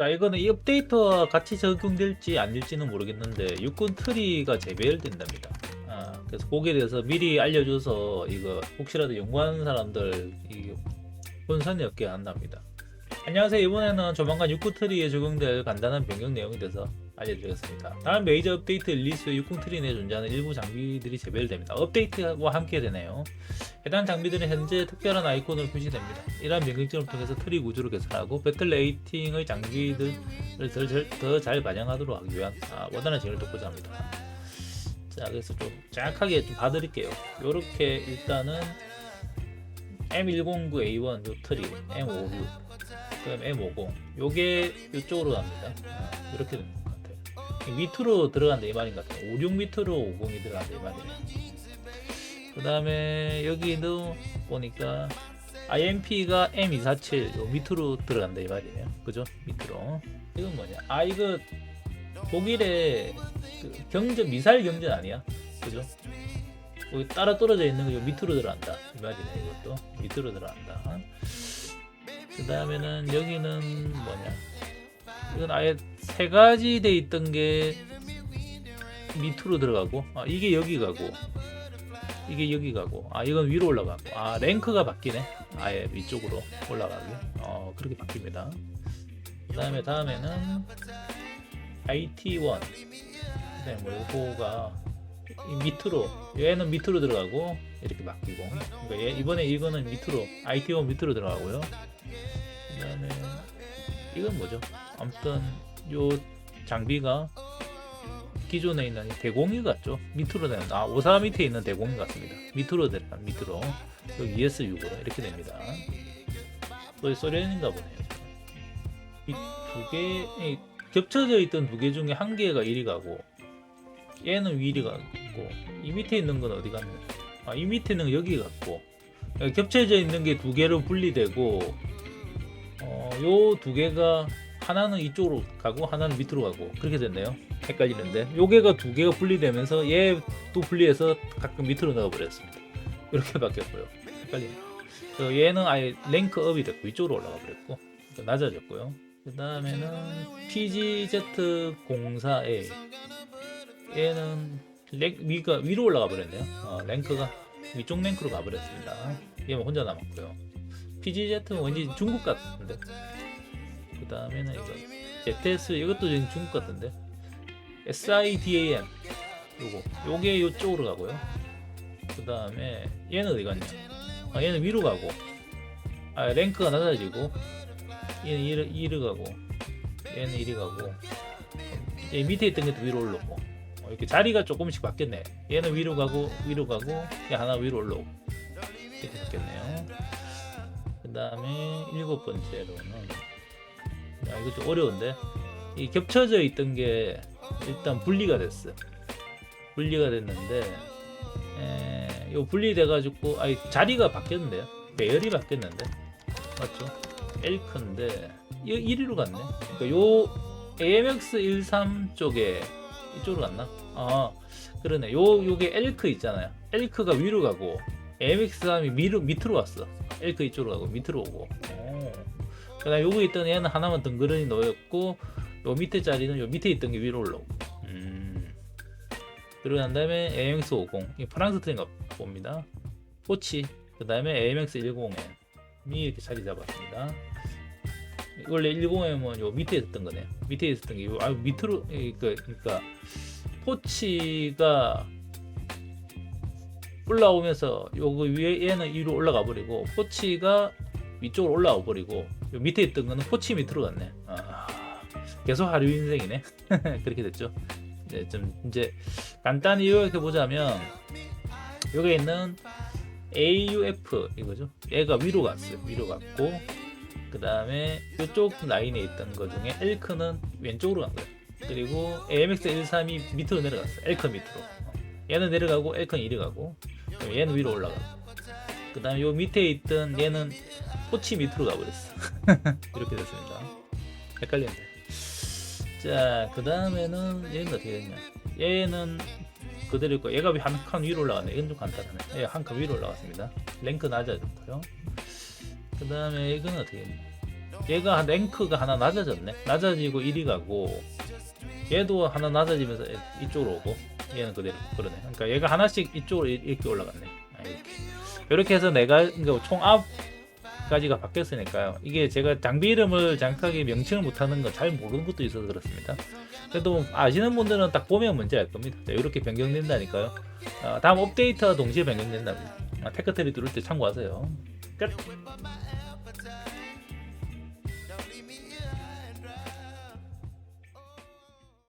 자 이거는 이 업데이트와 같이 적용될지 아닐지는 모르겠는데 육군 트리가 재배열된답니다. 아, 그래서 거기에 대해서 미리 알려줘서 이거 혹시라도 연구하는 사람들 이 혼선이 없게 한답니다. 안녕하세요. 이번에는 조만간 육군 트리에 적용될 간단한 변경 내용에 대해서 알려드리겠습니다. 다음 메이저 업데이트 릴리스 육군 트리 내에 존재하는 일부 장비들이 재배열됩니다. 업데이트와 함께 되네요. 해당 장비들은 현재 특별한 아이콘으로 표시됩니다. 이러한 변경점을 통해서 트리 구조를 개선하고 배틀 레이팅의 장비들을 더 잘 반영하도록 하기 위한 아, 원활한 진행을 돕고자 합니다. 자, 그래서 좀 정확하게 좀 봐드릴게요. 요렇게 일단은 M109A1 요 트리, M56, 그다음 M50 요게 이쪽으로 갑니다. 아, 이렇게 것 같아요. 밑으로 들어간다 이 말인 것 같아요. 56 밑으로 50이 들어간다 이 말이에요. 그 다음에 여기도 보니까 IMP가 M247 요 밑으로 들어간다 이 말이에요. 그죠? 밑으로. 이건 뭐냐? 아 이거 독일의 그 경전 미사일 경전 아니야? 그죠? 여기 따라 떨어져 있는 거요 밑으로 들어간다 이 말이네 이것도 밑으로 들어간다. 그 다음에는 여기는 뭐냐? 이건 아예 세 가지 돼 있던 게 밑으로 들어가고 아 이게 여기 가고 이게 여기 가고 아 이건 위로 올라가고 아 랭크가 바뀌네. 아예 위쪽으로 올라가기 어 그렇게 바뀝니다. 그 다음에 다음에는 IT1 그다음에 뭐 요거가 이 밑으로 얘는 밑으로 들어가고 이렇게 바뀌고. 그러니까 얘, 이번에 이거는 밑으로 IT1 밑으로 들어가고요. 그 다음에 이건 뭐죠? 아무튼 요 장비가 기존에 있는 이 대공이 같죠? 밑으로 되는 아 오사 밑에 있는 대공이 같습니다. 밑으로 들어간 밑으로. 여기 ES6으로 이렇게 됩니다. 또 소련인가 보네요. 이 두 개 겹쳐져 있던 두 개 중에 한 개가 이리 가고 얘는 위리 가고 이 밑에 있는 건 어디 갔냐 아이 밑에는 여기 갔고 겹쳐져 있는 게 두 개로 분리되고 어, 요 두 개가 하나는 이쪽으로 가고 하나는 밑으로 가고 그렇게 됐네요. 헷갈리는데 요게가 두 개가 분리되면서 얘도 분리해서 가끔 밑으로 나가 버렸습니다. 이렇게 바뀌었고요. 헷갈리네요. 그 얘는 아예 랭크업이 됐고 이쪽으로 올라가 버렸고 낮아졌고요. 그 다음에는 PGZ04A 얘는 랭, 위가 위로 올라가 버렸네요. 어, 랭크가 위쪽 랭크로 가버렸습니다. 얘만 혼자 남았고요. PGZ는 왠지 중국 같은데. 그 다음에는 이거 ZS 이것도 지금 중국 같은데. SIDAM 요거 요게 요쪽으로 가고요. 그 다음에 얘는 어디 갔냐? 아 얘는 위로 가고. 아 랭크가 낮아지고 얘는 이리, 이리 가고 얘는 이리 가고 얘 밑에 있던 것도 위로 올라오고 어, 이렇게 자리가 조금씩 바뀌었네. 얘는 위로 가고 위로 가고 얘 하나 위로 올라오고 이렇게 바뀌었네요. 그 다음에 일곱 번째로는 야 이거 좀 어려운데 이 겹쳐져 있던 게 일단 분리가 됐어. 분리가 됐는데 에, 요 분리돼 가지고 아니 자리가 바뀌었는데요. 배열이 바뀌었는데 맞죠? 엘크인데 이 1위로 갔네. 그러니까 요 AMX 13 쪽에 이쪽으로 갔나? 아 그러네. 요 요게 엘크 있잖아요. 엘크가 위로 가고 AMX 3이 밑으로 밑으로 왔어. 엘크 이쪽으로 가고 밑으로 오고. 오. 그다음 요거 있던 얘는 하나만 덩그러니 놓였고 요 밑에 자리는 요 밑에 있던 게 위로 올라오고. 음. 그리고 난 다음에 AMX 50. 이 프랑스 트인가 봅니다. 포치. 그 다음에 AMX 10M. 이 이렇게 자리 잡았습니다. 원래 105M은 요 밑에 있었던 거네요. 밑에 있었던 게, 요, 아, 밑으로, 그러니까, 그러니까, 포치가 올라오면서 요거 위에 얘는 위로 올라가 버리고, 포치가 위쪽으로 올라와 버리고, 요 밑에 있던 거는 포치 밑으로 갔네. 아, 계속 하류 인생이네. 그렇게 됐죠. 이제 좀, 이제, 간단히 요약해 보자면, 여기 있는 AUF 이거죠. 얘가 위로 갔어요. 위로 갔고, 그 다음에 이쪽 라인에 있던 것 중에 엘크는 왼쪽으로 간 거예요. 그리고 AMX 132 밑으로 내려갔어요. 엘크 밑으로. 어. 얘는 내려가고 엘크는 이리 가고 얘는 위로 올라가고 그 다음에 요 밑에 있던 얘는 포치 밑으로 가버렸어. 이렇게 됐습니다. 헷갈리는데. 자, 그 다음에는 얘는 어떻게 됐냐. 얘는 그대로 있고 얘가 한 칸 위로 올라갔네. 이건 좀 간단하네. 얘 한 칸 위로 올라갔습니다. 랭크 낮아졌고요. 그 다음에 이건 어떻게 했냐 얘가 랭크가 하나 낮아졌네. 낮아지고 1위 가고 얘도 하나 낮아지면서 이쪽으로 오고 얘는 그대로 그러네. 그러니까 얘가 하나씩 이쪽으로 이- 이렇게 올라갔네. 아, 이렇게 이렇게 해서 내가 그러니까 총 9가지가 바뀌었으니까요. 이게 제가 장비 이름을 정확하게 명칭을 못하는 건잘 모르는 것도 있어서 그렇습니다. 그래도 아시는 분들은 딱 보면 뭔지 알 겁니다. 자, 이렇게 변경된다니까요. 아, 다음 업데이트와 동시에 변경된답니다. 아, 테크트리 뚫을 때 참고하세요. 끝.